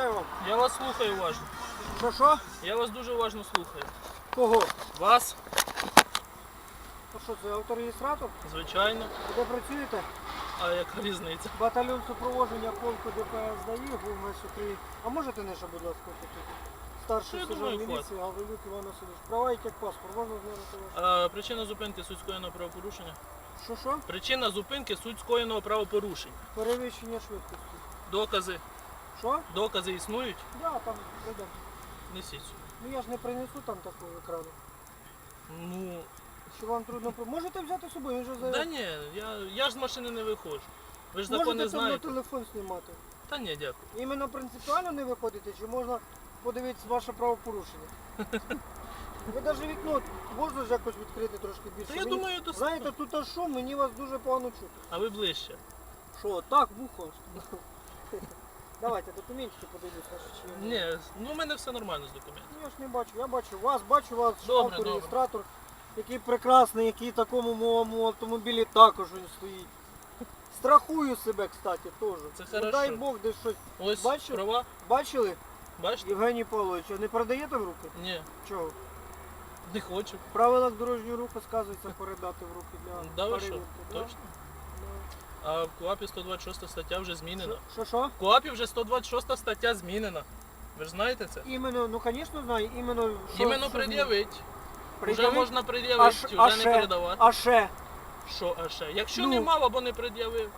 понятно. Вам. Я вас слухаю уважно. Що що? Я вас дуже уважно слухаю. Кого? Вас, А що це автореєстратор? звичайно. Ви Де працюєте? А яка різниця? Батальйон супроводження полку ДПС дає, був у нас Україні. А можете не ще, будь ласка, тут? Старший Я сержант думаю, міліції Гаврилюк Іван Васильович. Права і паспорт, можна знати вас? А, причина зупинки суть скоєного правопорушення. Що що? Причина зупинки суть скоєного правопорушення. Перевищення швидкості. Докази. Що? Докази існують? Да, там прийдемо. Несіть. Ну я ж не принесу там такого екрану. Ну, Що вам трудно про- Можете взяти з собою, він же за... да ні, я, я ж з машини не виходжу. Ви ж Можете закони там на знаєте. телефон знімати. Та ні, дякую. Іменно принципіально не виходите, чи можна подивитися ваше правопорушення? Ви навіть вікно можна ж якось відкрити трошки більше. Та я Мені- думаю, достатньо. Знаєте, тут аж шум, мені вас дуже погано чути. А ви ближче. Що, так, вухо? Давайте документики чи. Ні, ну в мене все нормально з документами. Ну, Я ж не бачу, я бачу вас, бачу вас, Добре, реєстратор, який прекрасний, який в такому моєму автомобілі також він стоїть. Страхую себе, кстати, теж. Це Ну, хорошо. дай Бог десь щось. Ось Бачу. права. Бачили, Бачите? Євгеній Павлович, а не продаєте в руки? Ні, Чого? не хочу. В правилах дорожнього руху сказується передати в руки для Да ви що? перевірки. да? Точно? А в КУАПі 126 стаття вже змінена. Що що? В КУАПі вже 126 стаття змінена. Ви ж знаєте це? Іменно, ну звісно знаю, іменно що, Іменно що пред'явить. Вже Пред'явить? можна А, пред'явити, ш- вже а не ще, передавати. а ще Що, а ще? Якщо Ну. не мав або не пред'явив.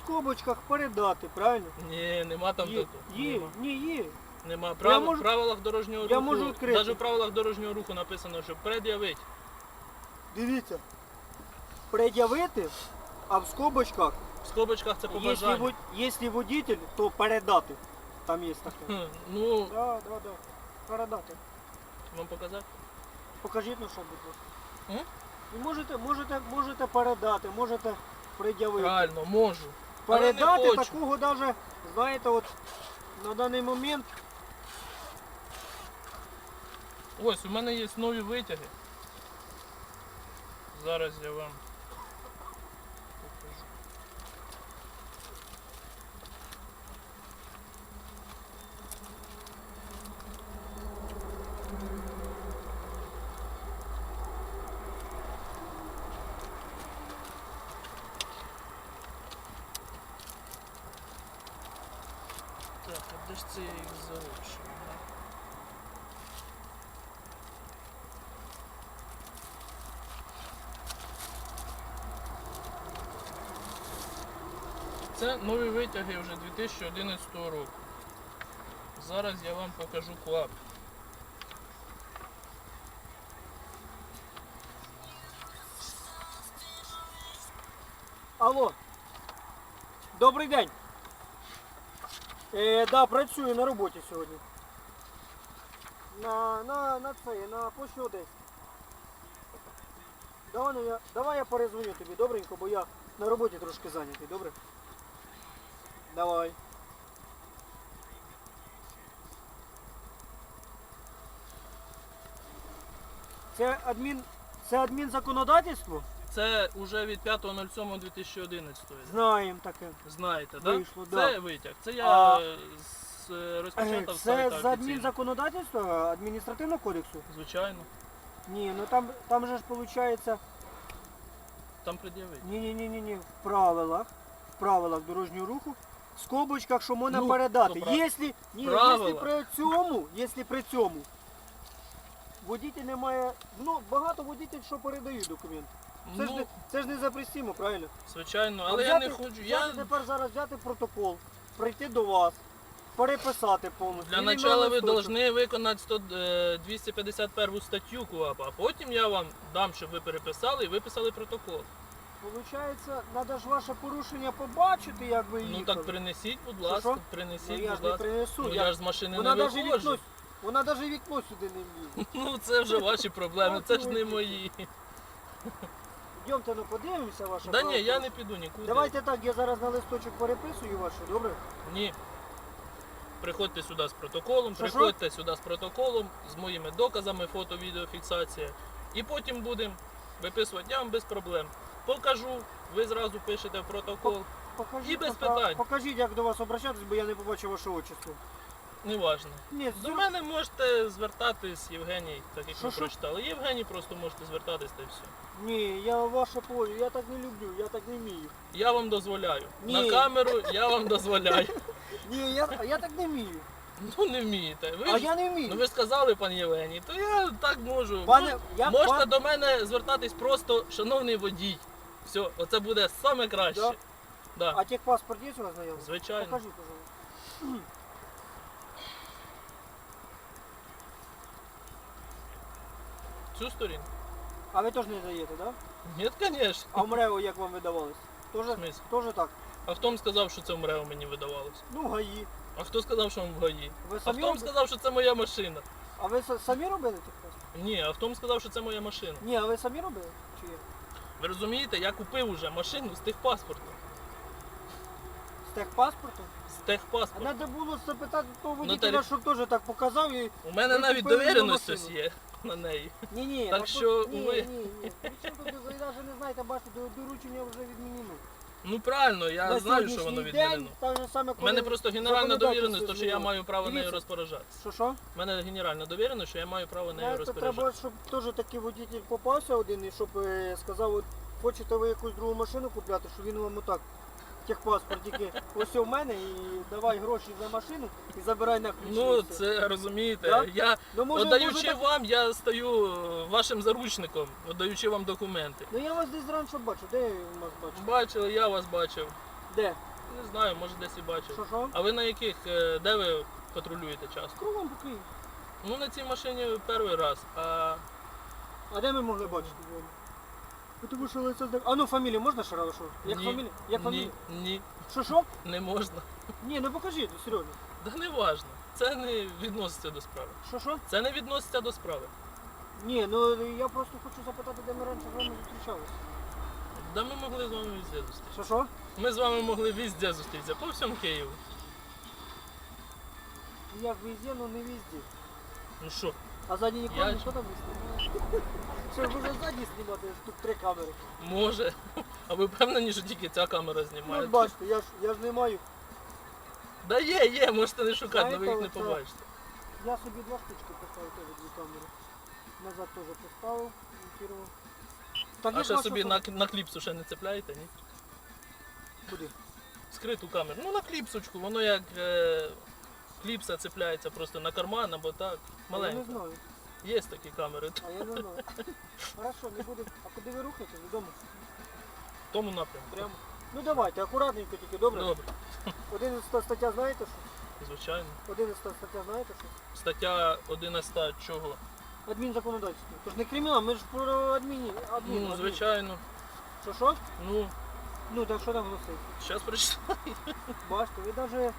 в скобочках передати, правильно? Ні, нема там Є, такого. є, Нема. ні, є. Нема. Прав... можу- В правилах дорожнього я руху. можу відкрити. Навіть в правилах дорожнього руху написано, що пред'явить. Дивіться. Пред'явити, а в скобочках, В скобочках це якщо, побажання. вод- якщо водитель, то передати. Там є таке. Хм, Ну, Да, да, да. Передати. вам показати? Покажіть ну що, будь ласка. М? І можете, можете, можете передати, можете пред'явити. Правильно, можу. Але не Передати хочу. такого даже, знаєте, от на даний момент Ось, у мене є нові витяги. Зараз я вам Це я залишив? да? Це нові витяги вже 2011 року. Зараз я вам покажу КУАП. Алло. Добрий день. Е, да, працюю на роботі сьогодні. На, на, на це, на пошті Одесі. Давай, я, давай я перезвоню тобі, добренько, бо я на роботі трошки зайнятий, добре? Давай. Це адмін, це адмінзаконодавство? Це вже від 5.07.2011. Знаємо таке. Знаєте, так? Вийшло, Це да. витяг. Це я А- е, з- е, Е, розпечатав Це сайта з офіційно. адмінзаконодавства адміністративного кодексу? Звичайно. Ні, ну там, там же ж виходить, Там пред'явить. ні, ні, ні, ні, ні, в правилах, в правилах дорожнього руху, в скобочках, що можна Ну, передати. то прав- Якщо, ні, Правила. якщо при цьому, якщо при цьому водитель не має, ну, багато водитель, що передають документи. Це, ж, Ну, не, це ж не запрестимо, правильно? звичайно, але я взяти- не хочу. взяти Я тепер зараз взяти протокол, прийти до вас, переписати повністю. для начала ви повинні виконати 100, е, 251 статтю КУАПа, а потім я вам дам, щоб ви переписали і виписали протокол. Получається, треба ж ваше порушення побачити, як ви Ну так принесіть, будь ласка, що? принесіть, Ну, я будь не ласка. принесу. Ну я... я ж з машини Вона не навіть вікно, виходжу. вона навіть вікно сюди не влізе. Ну це вже ваші проблеми, це ж не мої. Йдемте, ну подивимося ваше Да ні, я не піду нікуди. Давайте так, я зараз на листочок переписую ваше, добре? Ні. Приходьте сюди з протоколом, Що, що? приходьте сюди з протоколом, з моїми доказами, фото, відеофіксація. І потім будемо виписувати я вам без проблем. Покажу, ви зразу пишете в протокол. Покажіть, І без пока- питань. покажіть, як до вас обращатись, бо я не побачив ваше отчество. Неважно. Ні, До мене можете звертатись, Євгеній, так як Що, ви що? прочитали. Євгеній просто можете звертатись та й все. Ні, я ваше поле, я так не люблю, я так не вмію. Я вам дозволяю. Ні. На камеру я вам дозволяю. Ні, я, я так не вмію. Ну не вмієте. Ви А ж- я не вмію. Ну ви ж сказали, пан Євгеній, то я так можу. Пане, я Можете пан- до мене звертатись просто, шановний водій. Все, оце буде саме краще. Да? Да. А техпаспорт є у вас знайомий? Звичайно. Покажіть, пожалуйста. Цю сторінку? А ви теж не даєте, так? Да? Ні, звісно. А в МРЕО як вам видавалось? В Тоже, смислі? тоже так? А хто вам сказав, що це в МРЕО мені видавалося? Ну, ГАІ. А хто сказав, що вам в ГАІ? Ви А самі, хто вам сказав, що це моя машина? а ви са- самі робили техпаспорт? Ні, а хто вам сказав, що це моя машина? Ні, а ви самі робили? Чи є? Ви розумієте, я купив уже машину з техпаспортом. З техпаспортом? З А техпаспортом. треба було запитати того Ну, водителя, тарі- щоб теж так показав і... У мене Ви навіть купили довіреність машину? ось є на неї. Ні, ні, Так що ні, ні, ні. Що тут, ви навіть не знаєте, бачите, до- доручення вже відмінено. Ну правильно, я На знаю, що сьогоднішній воно день відмінено. Так же саме, У коли... мене просто генеральна законодавство довіреність, то що я змінило. маю право нею Дивіться. розпоряджатися. Що, що? У мене генеральна довіреність, що я маю право нею Знаєте, розпоряджатися. треба, щоб теж такий водитель попався один, і щоб е, сказав, от, хочете ви якусь другу машину купляти, що він вам отак, техпаспорт тільки ось у мене і давай гроші за машину і забирай на ключі. Ну, все. це розумієте. Да? Я ну, може, може, так- вам, я стаю вашим заручником, віддаючи вам документи. Ну я вас десь раніше бачу, де я вас бачу? Бачили, я вас бачив. Де? Не знаю, може десь і бачив. Що що? А ви на яких, е, де ви патрулюєте часто? Кругом по Києву. Ну на цій машині перший раз. А А де ми могли бачити Тому що лице здак. А ну фамілію можна що? Як ні, фамілія? Як ні, фамілія? ні, Що що? не можна. Ні, ну покажіть, серйозно. Да не важно. Це не відноситься до справи. Що що? Це не відноситься до справи. Ні, ну я просто хочу запитати, де ми раніше з вами зустрічалися. Да ми могли з вами везде зустрітися. Що що? Ми з вами могли везде зустрітися, по всьому Києву. Як везде, ну не везде. Ну що, А ззаді нікого Я- ніхто там не знімає. Що може ззаді знімати, тут три камери. може. А ви впевнені, що тільки ця камера Ну знімає? от бачите, я ж я ж не маю. Да є, є, можете не шукати, але ви їх не Знаєте, оце- побачите. Я собі два штучки поставив теж дві камери. Назад теж поставив, монтував. Так А ще ваша собі на, на кліпсу ще не цепляєте, ні? Куди? Скриту камеру. Ну на кліпсочку, воно як е, кліпса цепляється просто на карман або так. Я не Маленько. знаю. Є такі камери. А я не знаю. Хорошо, не буде. А куди ви рухаєте? Додому? В тому напрямку. Прямо. Ну давайте, акуратненько тільки, добре? Добре, 11 стаття знаєте що? звичайно. 11 стаття знаєте що? Стаття 11 чого? Адмінзаконодавство. Тож не кримінал, ми ж про адміні. адмін, Ну, адмін. звичайно. Що що? Ну, Ну так що там гласить? зараз прочитаю. Бачите, ви навіть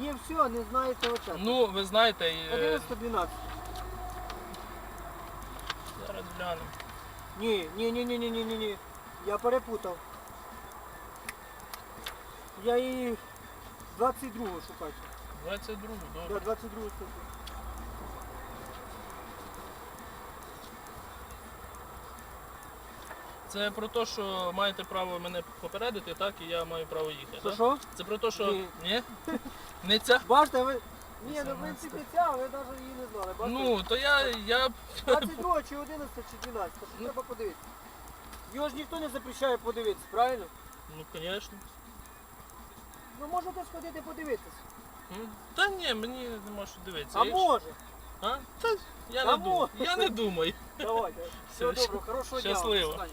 є все, а не знаєте оце. Ну, ви знаєте, е, 11-12. Зараз. Ні, ні, ні, ні, ні, ні, ні, ні. Я перепутав. Я її 22-го шукаю. 22, добре. Да, 22 статтю. Це про те, що маєте право мене попередити, так, і я маю право їхати. Що так? що? Це про те, що. Ні. Ні? Не ця? Бачите, ви... Ні, ну в 18. принципі ця, ви навіть її не знали. Бачите? Ну, то я. я... 22 чи 11 чи 12, що треба подивитися. Його ж ніхто не запрещає подивитися, правильно? Ну, звісно. Ну можете сходити подивитися. М, Та ні, мені нема що дивитися. А Якщо- може. А? Та я не думаю. може. Я не думаю. Давайте. Все, Все добре, хорошого дня. вам. щасливо. До свидання.